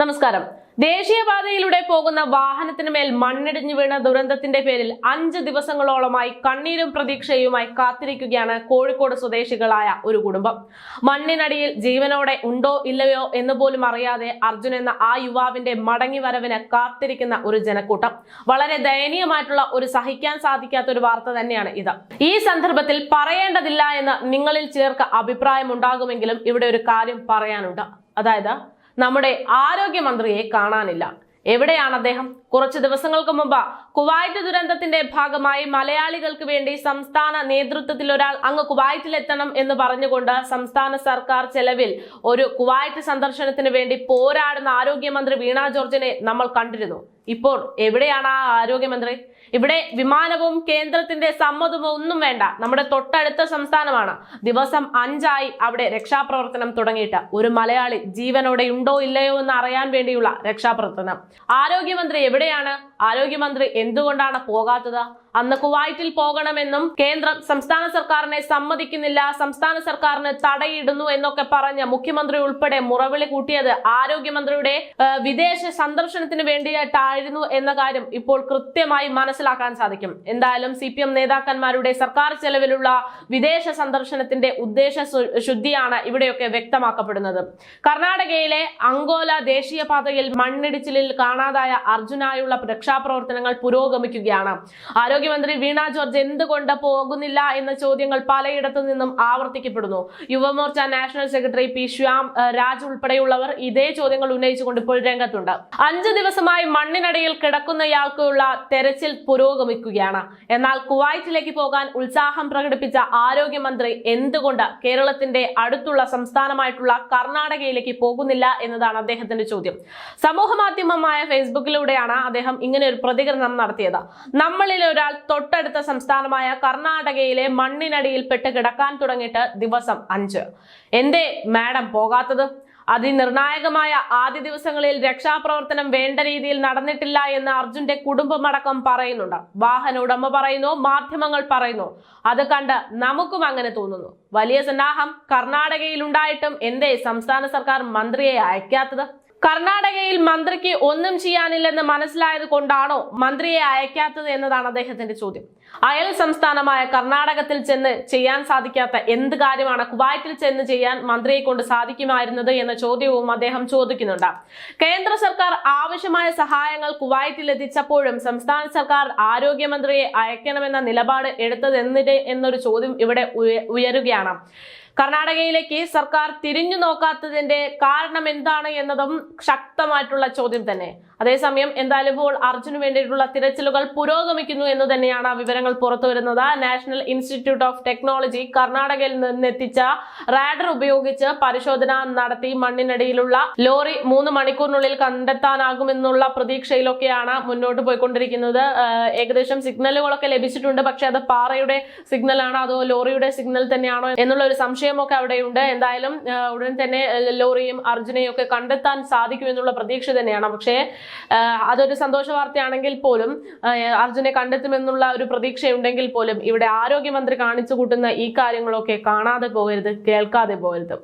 നമസ്കാരം. ദേശീയപാതയിലൂടെ പോകുന്ന വാഹനത്തിന് മേൽ മണ്ണിടിഞ്ഞു വീണ ദുരന്തത്തിന്റെ പേരിൽ അഞ്ച് ദിവസങ്ങളോളമായി കണ്ണീരും പ്രതീക്ഷയുമായി കാത്തിരിക്കുകയാണ് കോഴിക്കോട് സ്വദേശികളായ ഒരു കുടുംബം. മണ്ണിനടിയിൽ ജീവനോടെ ഉണ്ടോ ഇല്ലയോ എന്ന് പോലും അറിയാതെ അർജുൻ എന്ന ആ യുവാവിന്റെ മടങ്ങി വരവിന് കാത്തിരിക്കുന്ന ഒരു ജനക്കൂട്ടം. വളരെ ദയനീയമായിട്ടുള്ള ഒരു സഹിക്കാൻ സാധിക്കാത്ത ഒരു വാർത്ത തന്നെയാണ് ഇത്. ഈ സന്ദർഭത്തിൽ പറയേണ്ടതില്ല എന്ന് നിങ്ങളിൽ ചിലർക്ക് അഭിപ്രായമുണ്ടാകുമെങ്കിലും ഇവിടെ ഒരു കാര്യം പറയാനുണ്ട്. അതായത് നമ്മുടെ ആരോഗ്യമന്ത്രിയെ കാണാനില്ല. എവിടെയാണ് അദ്ദേഹം? കുറച്ച് ദിവസങ്ങൾക്ക് മുമ്പ് കുവൈറ്റ് ദുരന്തത്തിന്റെ ഭാഗമായി മലയാളികൾക്ക് വേണ്ടി സംസ്ഥാന നേതൃത്വത്തിൽ ഒരാൾ അങ്ങ് കുവൈറ്റിലെത്തണം എന്ന് പറഞ്ഞുകൊണ്ട് സംസ്ഥാന സർക്കാർ ചെലവിൽ ഒരു കുവൈറ്റ് സന്ദർശനത്തിന് വേണ്ടി പോരാടുന്ന ആരോഗ്യമന്ത്രി വീണ ജോർജിനെ നമ്മൾ കണ്ടിരുന്നു. ഇപ്പോൾ എവിടെയാണ് ആ ആരോഗ്യമന്ത്രി? ഇവിടെ വിമാനവും കേന്ദ്രത്തിന്റെ സമ്മതവും ഒന്നും വേണ്ട. നമ്മുടെ തൊട്ടടുത്ത സംസ്ഥാനമാണ്. ദിവസം അഞ്ചായി അവിടെ രക്ഷാപ്രവർത്തനം തുടങ്ങിയിട്ട്. ഒരു മലയാളി ജീവനോടെ ഉണ്ടോ ഇല്ലയോ എന്ന് അറിയാൻ വേണ്ടിയുള്ള രക്ഷാപ്രവർത്തനം. ആരോഗ്യമന്ത്രി എവിടെയാണ്? ആരോഗ്യമന്ത്രി എന്തുകൊണ്ടാണ് പോകാത്തത്? അന്ന് കുവൈറ്റിൽ പോകണമെന്നും കേന്ദ്രം സംസ്ഥാന സർക്കാരിനെ സമ്മതിക്കുന്നില്ല സംസ്ഥാന സർക്കാരിന് തടയിടുന്നു എന്നൊക്കെ പറഞ്ഞ് മുഖ്യമന്ത്രി ഉൾപ്പെടെ മുറവിളി കൂട്ടിയത് ആരോഗ്യമന്ത്രിയുടെ വിദേശ സന്ദർശനത്തിന് വേണ്ടിയിട്ടായിരുന്നു എന്ന കാര്യം ഇപ്പോൾ കൃത്യമായി മനസ്സിലാക്കാൻ സാധിക്കും. എന്തായാലും സി പി എം നേതാക്കന്മാരുടെ സർക്കാർ ചെലവിലുള്ള വിദേശ സന്ദർശനത്തിന്റെ ഉദ്ദേശ ശുദ്ധിയാണ് ഇവിടെയൊക്കെ വ്യക്തമാക്കപ്പെടുന്നത്. കർണാടകയിലെ അങ്കോല ദേശീയപാതയിൽ മണ്ണിടിച്ചിലിൽ കാണാതായ അർജുനായുള്ള രക്ഷാപ്രവർത്തനങ്ങൾ പുരോഗമിക്കുകയാണ്. ആരോഗ്യമന്ത്രി വീണ ജോർജ് എന്തുകൊണ്ട് പോകുന്നില്ല എന്ന ചോദ്യങ്ങൾ പലയിടത്തു നിന്നും ആവർത്തിക്കപ്പെടുന്നു. Yuva Morcha national secretary P Shyam Raj ഉൾപ്പെടെയുള്ളവർ ഇതേ ചോദ്യങ്ങൾ ഉന്നയിച്ചുകൊണ്ട് ഇപ്പോൾ രംഗത്തുണ്ട്. അഞ്ച് ദിവസമായി മണ്ണിനടിയിൽ കിടക്കുന്നയാൾക്കുള്ള തെരച്ചിൽ പുരോഗമിക്കുകയാണ്. എന്നാൽ കുവൈറ്റിലേക്ക് പോകാൻ ഉത്സാഹം പ്രകടിപ്പിച്ച ആരോഗ്യമന്ത്രി എന്തുകൊണ്ട് കേരളത്തിന്റെ അടുത്തുള്ള സംസ്ഥാനമായിട്ടുള്ള കർണാടകയിലേക്ക് പോകുന്നില്ല എന്നതാണ് അദ്ദേഹത്തിന്റെ ചോദ്യം. സമൂഹ മാധ്യമമായ ഫേസ്ബുക്കിലൂടെയാണ് അദ്ദേഹം ഇങ്ങനെ ഒരു പ്രതികരണം നടത്തിയത്. നമ്മളിൽ ഒരാൾ തൊട്ടടുത്ത സംസ്ഥാനമായ കർണാടകയിലെ മണ്ണിനടിയിൽ പെട്ട് കിടക്കാൻ തുടങ്ങിയിട്ട് ദിവസം അഞ്ച്. എന്തേ മാഡം പോകാത്തത്? അതിനിർണായകമായ ആദ്യ ദിവസങ്ങളിൽ രക്ഷാപ്രവർത്തനം വേണ്ട രീതിയിൽ നടന്നിട്ടില്ല എന്ന് അർജുന്റെ കുടുംബമടക്കം പറയുന്നുണ്ട്. വാഹന ഉടമ പറയുന്നു മാധ്യമങ്ങൾ പറയുന്നു. അത് കണ്ട് നമുക്കും അങ്ങനെ തോന്നുന്നു. വലിയ സന്നാഹം കർണാടകയിൽ ഉണ്ടായിട്ടും എന്തേ സംസ്ഥാന സർക്കാർ മന്ത്രിയെ അയക്കാത്തത്? കർണാടകയിൽ മന്ത്രിക്ക് ഒന്നും ചെയ്യാനില്ലെന്ന് മനസ്സിലായത് കൊണ്ടാണോ മന്ത്രിയെ അയക്കാത്തത് എന്നതാണ് അദ്ദേഹത്തിന്റെ ചോദ്യം. അയൽ സംസ്ഥാനമായ കർണാടകത്തിൽ ചെന്ന് ചെയ്യാൻ സാധിക്കാത്ത എന്ത് കാര്യമാണ്? കുവൈറ്റിൽ ചെന്ന് ചെയ്യാൻ മന്ത്രിയെ കൊണ്ട് സാധിക്കുമായിരുന്നത് എന്ന ചോദ്യവും അദ്ദേഹം ചോദിക്കുന്നുണ്ട്. കേന്ദ്ര സർക്കാർ ആവശ്യമായ സഹായങ്ങൾ കുവൈറ്റിൽ എത്തിച്ചപ്പോഴും സംസ്ഥാന സർക്കാർ ആരോഗ്യമന്ത്രിയെ അയക്കണമെന്ന നിലപാട് എടുത്തത് എന്നൊരു ചോദ്യം ഇവിടെ ഉയരുകയാണ്. കർണാടകയിലേക്ക് സർക്കാർ തിരിഞ്ഞു നോക്കാത്തതിന്റെ കാരണം എന്താണ് എന്നതും ശക്തമായിട്ടുള്ള ചോദ്യം തന്നെ. അതേസമയം എന്തായാലും ഇപ്പോൾ അർജുന് വേണ്ടിയിട്ടുള്ള തിരച്ചിലുകൾ പുരോഗമിക്കുന്നു എന്ന് തന്നെയാണ് വിവരങ്ങൾ പുറത്തു വരുന്നത് നാഷണൽ ഇൻസ്റ്റിറ്റ്യൂട്ട് ഓഫ് ടെക്നോളജി കർണാടകയിൽ നിന്നെത്തിച്ച റാഡർ ഉപയോഗിച്ച് പരിശോധന നടത്തി മണ്ണിനടിയിലുള്ള ലോറി മൂന്ന് മണിക്കൂറിനുള്ളിൽ കണ്ടെത്താനാകുമെന്നുള്ള പ്രതീക്ഷയിലൊക്കെയാണ് മുന്നോട്ട് പോയിക്കൊണ്ടിരിക്കുന്നത്. ഏകദേശം സിഗ്നലുകളൊക്കെ ലഭിച്ചിട്ടുണ്ട്. പക്ഷെ അത് പാറയുടെ സിഗ്നൽ ആണോ അതോ ലോറിയുടെ സിഗ്നൽ തന്നെയാണോ എന്നുള്ള ഒരു സംശയമൊക്കെ അവിടെയുണ്ട്. എന്തായാലും ഉടൻ തന്നെ ലോറിയും അർജുനെയും ഒക്കെ കണ്ടെത്താൻ സാധിക്കുമെന്നുള്ള പ്രതീക്ഷ തന്നെയാണ്. പക്ഷേ അതൊരു സന്തോഷ വാർത്തയാണെങ്കിൽ പോലും അർജുനെ കണ്ടെത്തുമെന്നുള്ള ഒരു പ്രതീക്ഷയുണ്ടെങ്കിൽ പോലും ഇവിടെ ആരോഗ്യമന്ത്രി കാണിച്ചു കൂട്ടുന്ന ഈ കാര്യങ്ങളൊക്കെ കാണാതെ പോകരുത് കേൾക്കാതെ പോകരുത്.